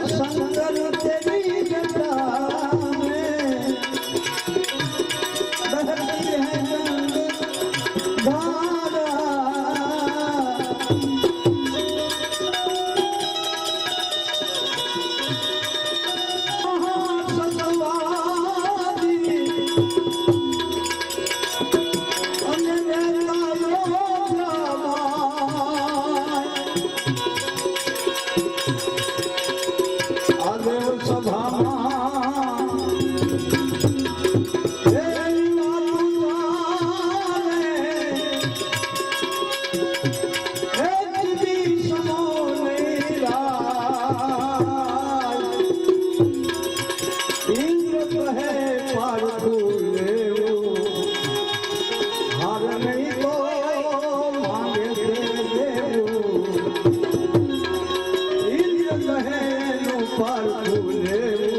Bye. એનું પારખું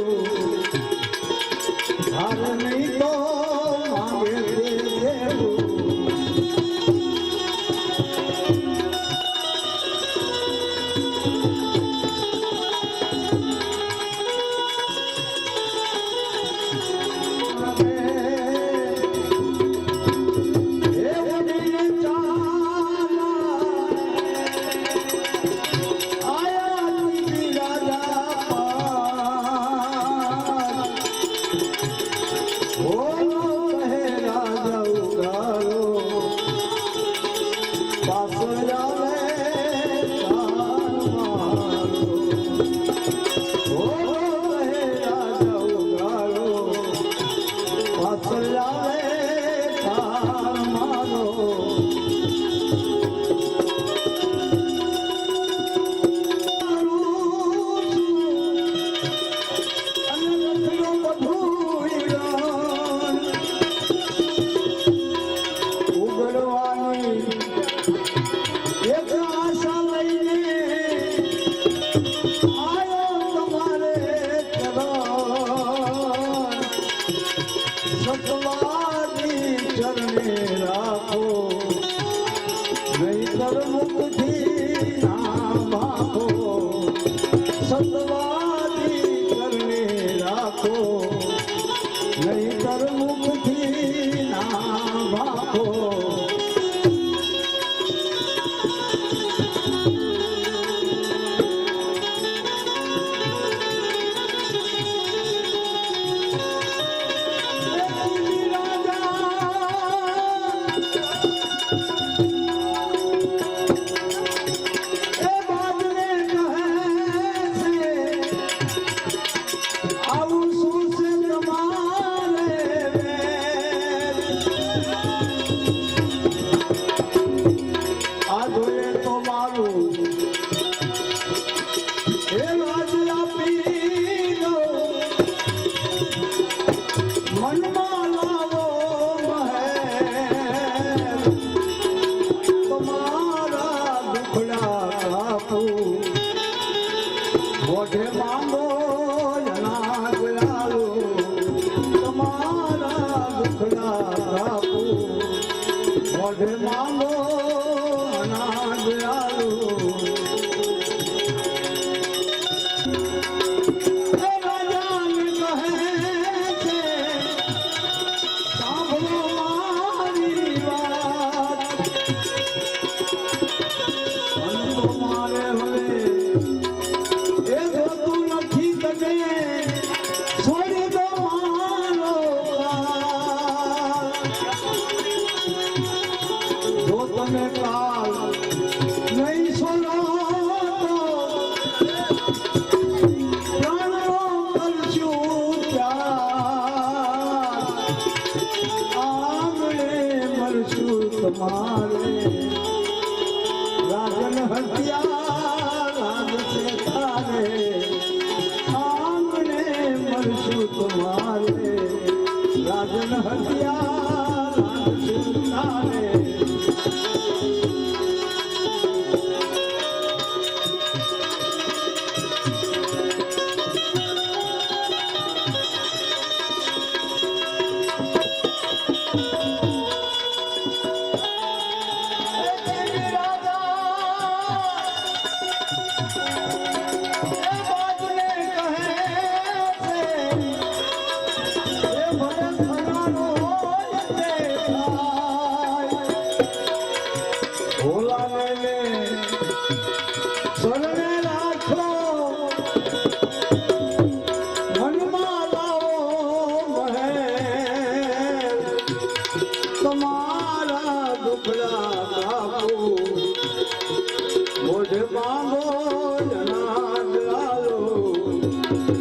રાખો મોઢે 是啊。આ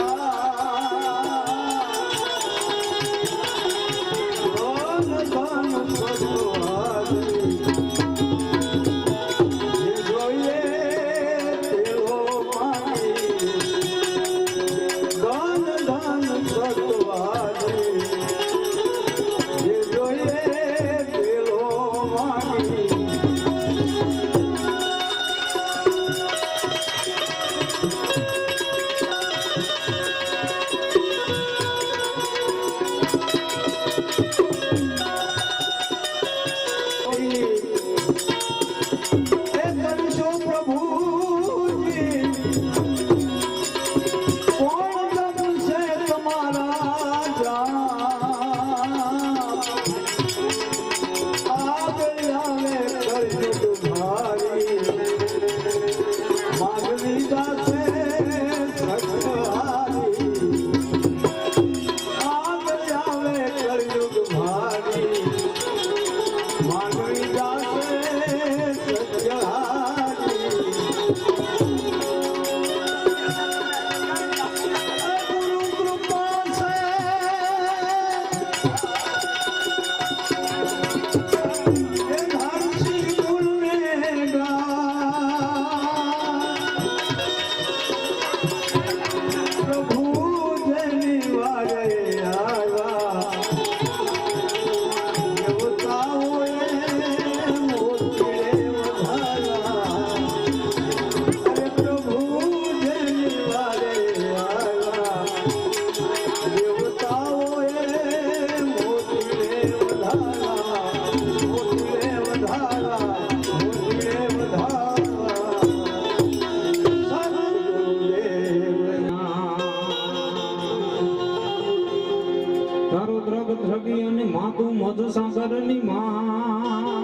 રગી અને માધુ મધુસાગરની માય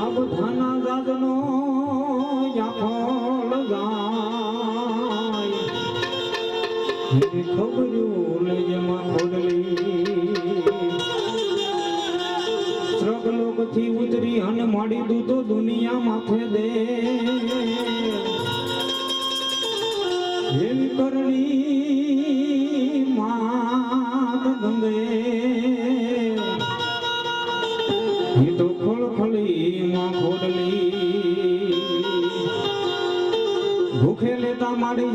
આ બધાના ઉતરી અને માડી દૂધો દુનિયા માથે દે.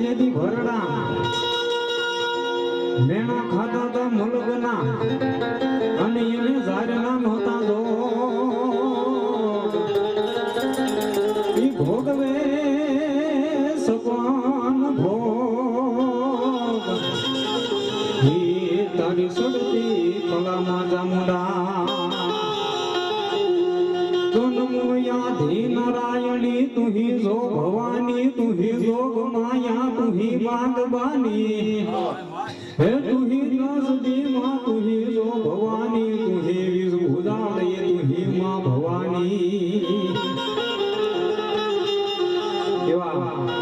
યેદી ભરડા. મેણા ખાતા તા મુલગના. અને એને ઝારના નહોતા જો ઈ ભોગવે Wow.